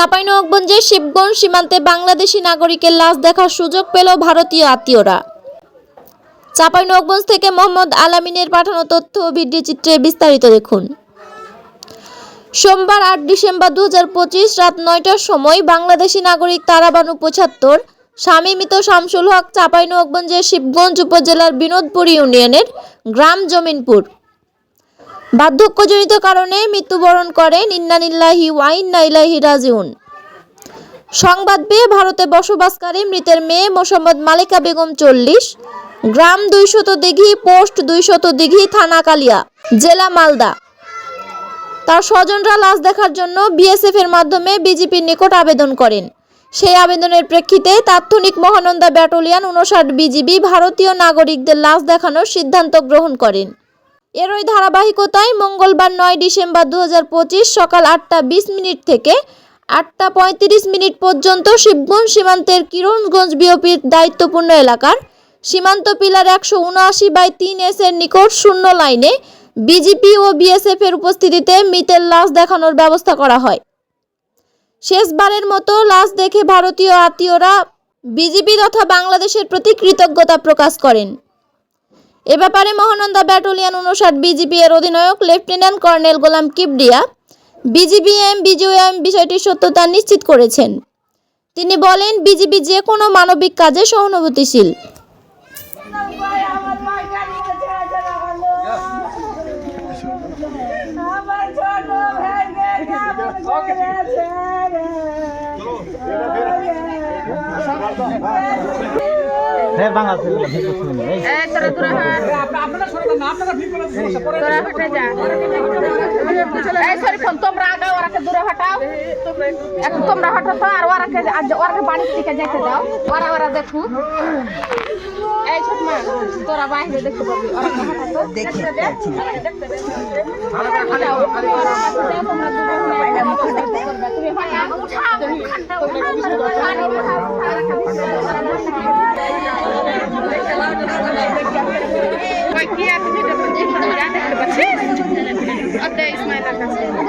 চাঁপাইনবাবগঞ্জের শিবগঞ্জ সীমান্তে বাংলাদেশি নাগরিকের লাশ দেখার সুযোগ পেল ভারতীয় আত্মীয়রা। চাঁপাইনবাবগঞ্জ থেকে মোহাম্মদ আলামিনের পাঠানো তথ্য ও ভিডিও চিত্রে বিস্তারিত দেখুন। সোমবার আট ডিসেম্বর দু হাজার পঁচিশ রাত নয়টার সময় বাংলাদেশি নাগরিক তারাবানু পঁচাত্তর, স্বামী মৃত শামসুল হক চাঁপাইনবাবগঞ্জের শিবগঞ্জ উপজেলার বিনোদপুর ইউনিয়নের গ্রাম জমিনপুর। বার্ধক্যজনিত কারণে মৃত্যুবরণ করেন ইন্নানিল্লাহি ওয়াইন্না ইলাইহি রাজিউন। সংবাদ পেয়ে ভারতে বসবাসকারী মৃতের মেয়ে মোসাম্মদ মালিকা বেগম চল্লিশ, গ্রাম দুইশত দিঘি, পোস্ট দুইশত দিঘি, থানা কালিয়া, জেলা মালদা। তার স্বজনরা লাশ দেখার জন্য বিএসএফ এর মাধ্যমে বিজেপির নিকট আবেদন করেন। সেই আবেদনের প্রেক্ষিতে তাৎক্ষণিক মহানন্দা ব্যাটালিয়ন উনষাট বিজিবি ভারতীয় নাগরিকদের লাশ দেখানোর সিদ্ধান্ত গ্রহণ করেন। এরই ধারাবাহিকতায় মঙ্গলবার নয় ডিসেম্বর দু হাজার পঁচিশ সকাল আটটা বিশ মিনিট থেকে আটটা পঁয়ত্রিশ মিনিট পর্যন্ত শিবগঞ্জ সীমান্তের কিরণগঞ্জ বিওপির দায়িত্বপূর্ণ এলাকার সীমান্ত পিলার একশো উনআশি বাই তিন এস এর নিকট শূন্য লাইনে বিজিপি ও বিএসএফ এর উপস্থিতিতে মৃতের লাশ দেখানোর ব্যবস্থা করা হয়। শেষবারের মতো লাশ দেখে ভারতীয় আত্মীয়রা বিজিবি তথা বাংলাদেশের প্রতি কৃতজ্ঞতা প্রকাশ করেন। এ ব্যাপারে মহানন্দা ব্যাটালিয়ন উনষাট বিজিবি এর অধিনায়ক, লেফটেন্যান্ট কর্নেল গোলাম কিবডিয়া কিবরিয়া বিজিবিএম বিজিওএম বিষয়টির সত্যতা নিশ্চিত করেছেন। তিনি বলেন বিজিবি যে কোনো মানবিক কাজে সহানুভূতিশীল। আমার তোমরা আগে ওরাকে দূরে হটাও এখন তোমরা হটো আর ওরাকে ওরাকে বাড়ি থেকে যেতে দাও ওরা ওরা দেখু এই ছোট মা তোরা বাইরে দেখতে পাবি ওরাকে হটাতো দেখতে দে তুমি Caraca,